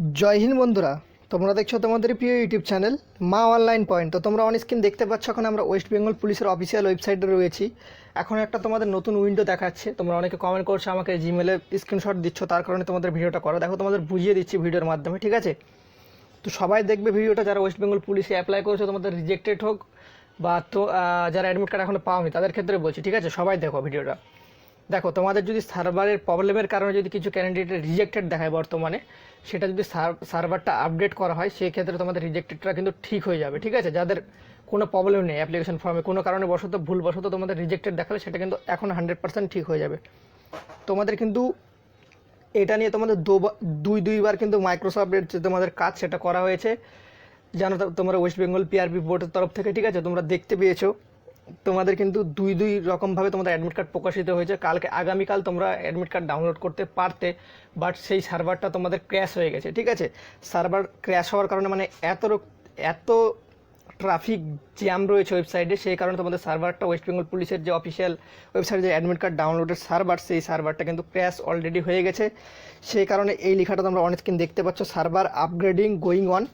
জয় হিন্দ বন্ধুরা, তোমরা দেখছ তোমাদের প্রিয় YouTube channel Maa online point. তো তোমরা অন স্ক্রিন দেখতে পাচ্ছ, এখন আমরা ওয়েস্ট বেঙ্গল পুলিশের অফিসিয়াল ওয়েবসাইটে রয়েছি। এখন একটা তোমাদের নতুন উইন্ডো দেখাচ্ছে। তোমরা অনেকে কমেন্ট করছ আমাকে জিমেলে স্ক্রিনশট দিচ্ছ, তার কারণে তোমাদের ভিডিওটা করো। দেখো, তোমাদের বুঝিয়ে দিচ্ছি ভিডিওর মাধ্যমে, ঠিক আছে? তো সবাই দেখবে ভিডিওটা যারা ওয়েস্ট বেঙ্গল পুলিশে অ্যাপ্লাই করেছ, তোমাদের রিজেক্টেড হোক, বা তো যারা অ্যাডমিট কার্ড এখনও পাওনি, তাদের ক্ষেত্রে বলছি, ঠিক আছে? সবাই দেখো ভিডিওটা দেখো, তোমাদের যদি সার্ভারের প্রবলেমের কারণে যদি কিছু ক্যান্ডিডেট রিজেক্টেড দেখায় বর্তমানে, সেটা যদি সার্ভারটা আপডেট করা হয় সেই ক্ষেত্রে তোমাদের রিজেক্টেডটা কিন্তু ঠিক হয়ে যাবে, ঠিক আছে? যাদের কোনো প্রবলেম নেই অ্যাপ্লিকেশন ফর্মে কোনো কারণে বশত, ভুলবশত তোমাদের রিজেক্টেড দেখাবে সেটা কিন্তু এখন হান্ড্রেড পার্সেন্ট ঠিক হয়ে যাবে। তোমাদের কিন্তু এটা নিয়ে তোমাদের দুই, দুইবার কিন্তু মাইক্রোসফটের যে তোমাদের কাজ, সেটা করা হয়েছে। জানো তোমরা ওয়েস্ট বেঙ্গল পিআরপি বোর্ডের তরফ থেকে, ঠিক আছে? তোমরা দেখতে পেয়েছ। তোমাদের কিন্তু দুই দুই রকমভাবে তোমাদের অ্যাডমিট কার্ড প্রকাশিত হয়েছে। কালকে আগামীকাল তোমরা অ্যাডমিট কার্ড ডাউনলোড করতে পারতে বাট সেই সার্ভারটা তোমাদের ক্র্যাশ হয়ে গেছে, ঠিক আছে? সার্ভার ক্র্যাশ হওয়ার কারণে মানে এত এত ট্রাফিক জ্যাম রয়েছে ওয়েবসাইটে সেই কারণে তোমাদের সার্ভারটা ওয়েস্ট বেঙ্গল পুলিশের যে অফিসিয়াল ওয়েবসাইটে যে অ্যাডমিট কার্ড ডাউনলোডের সার্ভার সেই সার্ভারটা কিন্তু ক্র্যাশ অলরেডি হয়ে গেছে। সেই কারণে এই লেখাটা তোমরা অনেক দেখতে পাচ্ছ। Server upgrading going on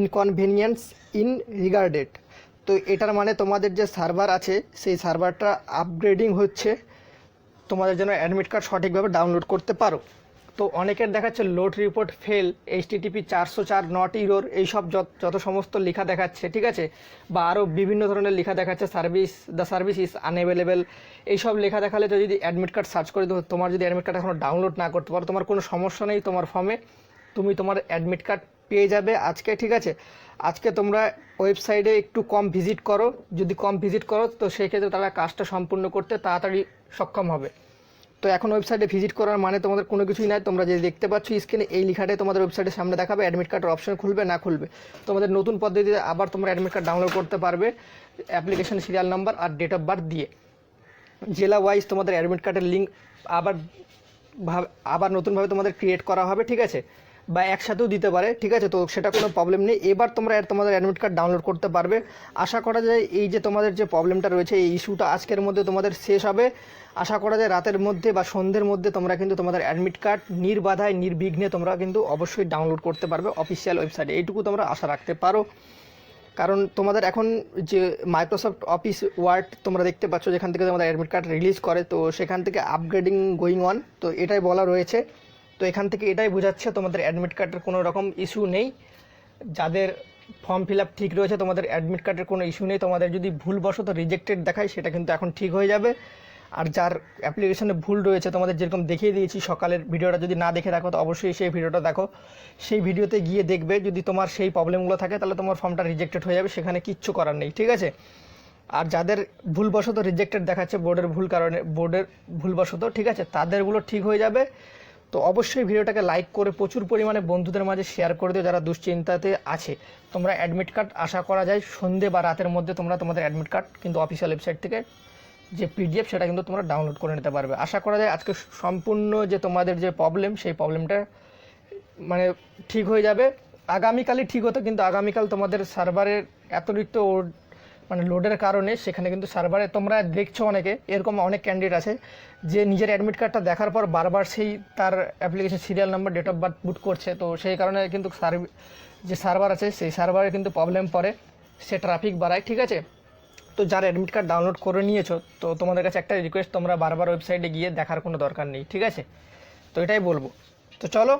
inconvenience in regarded তো এটার মানে তোমাদের যে সার্ভার আছে সেই সার্ভারটা আপগ্রেডিং হচ্ছে। তোমাদের যেন অ্যাডমিট কার্ড সঠিকভাবে ডাউনলোড করতে পারো। তো অনেকের দেখাচ্ছে লোড রিপোর্ট ফেল এইচটিটিপি চারশো চার নট ইরোর এইসব যত সমস্ত লেখা দেখাচ্ছে ঠিক আছে? বা আরও বিভিন্ন ধরনের লেখা দেখাচ্ছে service the service is unavailable এইসব লেখা দেখালে তো যদি অ্যাডমিট কার্ড সার্চ করে দাও, তোমার যদি অ্যাডমিট কার্ড এখনও ডাউনলোড না করতে পারো তোমার কোনো সমস্যা নেই তোমার ফর্মে তুমি তোমার অ্যাডমিট কার্ড পেয়ে যাবে আজকে ঠিক আছে? আজকে তোমরা ওয়েবসাইটে একটু কম ভিজিট করো, যদি কম ভিজিট করো, তো সেই ক্ষেত্রে তারা কাজটা সম্পূর্ণ করতে তাড়াতাড়ি সক্ষম হবে। তো এখন ওয়েবসাইটে ভিজিট করার মানে তোমাদের কোনো কিছুই নাই, তোমরা যে দেখতে পাচ্ছ স্ক্রিনে এই লেখাটাই তোমাদের ওয়েবসাইটের সামনে দেখাবে, অ্যাডমিট কার্ডের অপশন খুলবে, না খুলবে। তোমাদের নতুন পদ্ধতিতে আবার তোমরা অ্যাডমিট কার্ড ডাউনলোড করতে পারবে, অ্যাপ্লিকেশন সিরিয়াল নাম্বার আর ডেট অফ বার্থ দিয়ে। জেলা ওয়াইজ তোমাদের অ্যাডমিট কার্ডের লিঙ্ক আবার ভাবে, আবার নতুনভাবে তোমাদের ক্রিয়েট করা হবে, ঠিক আছে? বা একসাথেও দিতে পারে, ঠিক আছে? তো সেটা কোনো প্রবলেম নেই। এবার তোমরা তোমাদের অ্যাডমিট কার্ড ডাউনলোড করতে পারবে। আশা করা যায় এই যে তোমাদের যে প্রবলেমটা রয়েছে, এই ইস্যুটা আজকের মধ্যে তোমাদের শেষ হবে। আশা করা যায় রাতের মধ্যে বা সন্ধ্যের মধ্যে তোমরা কিন্তু তোমাদের অ্যাডমিট কার্ড নির্বাধায়, নির্বিঘ্নে তোমরা কিন্তু অবশ্যই ডাউনলোড করতে পারবে অফিসিয়াল ওয়েবসাইটে এইটুকু তোমরা আশা রাখতে পারো। কারণ তোমাদের এখন যে মাইক্রোসফট অফিস ওয়ার্ড তোমরা দেখতে পাচ্ছ, যেখান থেকে তোমাদের অ্যাডমিট কার্ড রিলিজ করে, তো সেখান থেকে আপগ্রেডিং গোয়িং অন তো এটাই বলা রয়েছে। তো এখান থেকে এটাই বোঝাচ্ছে তোমাদের অ্যাডমিট কার্ডের কোনো রকম ইস্যু নেই। যাদের ফর্ম ফিল আপ ঠিক রয়েছে, তোমাদের অ্যাডমিট কার্ডের কোনো ইস্যু নেই। তোমাদের যদি ভুলবশত রিজেক্টেড দেখায়, সেটা কিন্তু এখন ঠিক হয়ে যাবে। আর যার অ্যাপ্লিকেশনে ভুল রয়েছে, তোমাদের যেরকম দেখিয়ে দিয়েছি, সকালের ভিডিওটা যদি না দেখে রাখো, তো অবশ্যই সেই ভিডিওটা দেখো। সেই ভিডিওতে গিয়ে দেখবে, যদি তোমার সেই প্রবলেমগুলো থাকে, তাহলে তোমার ফর্মটা রিজেক্টেড হয়ে যাবে। সেখানে কিচ্ছু করার নেই, ঠিক আছে? আর যাদের ভুলবশত রিজেক্টেড দেখাচ্ছে বোর্ডের ভুল কারণে বোর্ডের ভুলবশত, ঠিক আছে? তাদেরগুলো ঠিক হয়ে যাবে। তো অবশ্যই ভিডিওটাকে লাইক করে প্রচুর পরিমাণে বন্ধুদের মাঝে শেয়ার করে দিও যারা দুশ্চিন্তাতে আছে। তোমরা অ্যাডমিট কার্ড আশা করা যায়, সন্ধে বা রাতের মধ্যে তোমরা তোমাদের অ্যাডমিট কার্ড কিন্তু অফিসিয়াল ওয়েবসাইট থেকে যে পিডিএফ সেটা কিন্তু তোমরা ডাউনলোড করে নিতে পারবে। আশা করা যায় আজকে সম্পূর্ণ যে তোমাদের যে প্রবলেম সেই প্রবলেমটা মানে ঠিক হয়ে যাবে। আগামীকালই ঠিক হতো, কিন্তু আগামীকাল তোমাদের সার্ভারের এতরিক্ত ও- মানে লোডের কারণে সেখানে কিন্তু সার্ভারে তোমরা দেখছ অনেকে, এরকম অনেক ক্যান্ডিডেট আছে যে নিজের অ্যাডমিট কার্ডটা দেখার পর বারবার সেই তার application serial number date of birth boot করছে। তো সেই কারণে কিন্তু সার্ভ- যে সার্ভার আছে সেই সার্ভারে কিন্তু প্রবলেম পড়ে, সে ট্রাফিক বাড়ায়, ঠিক আছে? তো যারা অ্যাডমিট কার্ড ডাউনলোড করে নিয়েছো, তো তোমাদের কাছে একটা রিকোয়েস্ট তোমরা বারবার ওয়েবসাইটে গিয়ে দেখার কোনো দরকার নেই, ঠিক আছে? তো এটাই বলব। তো চলো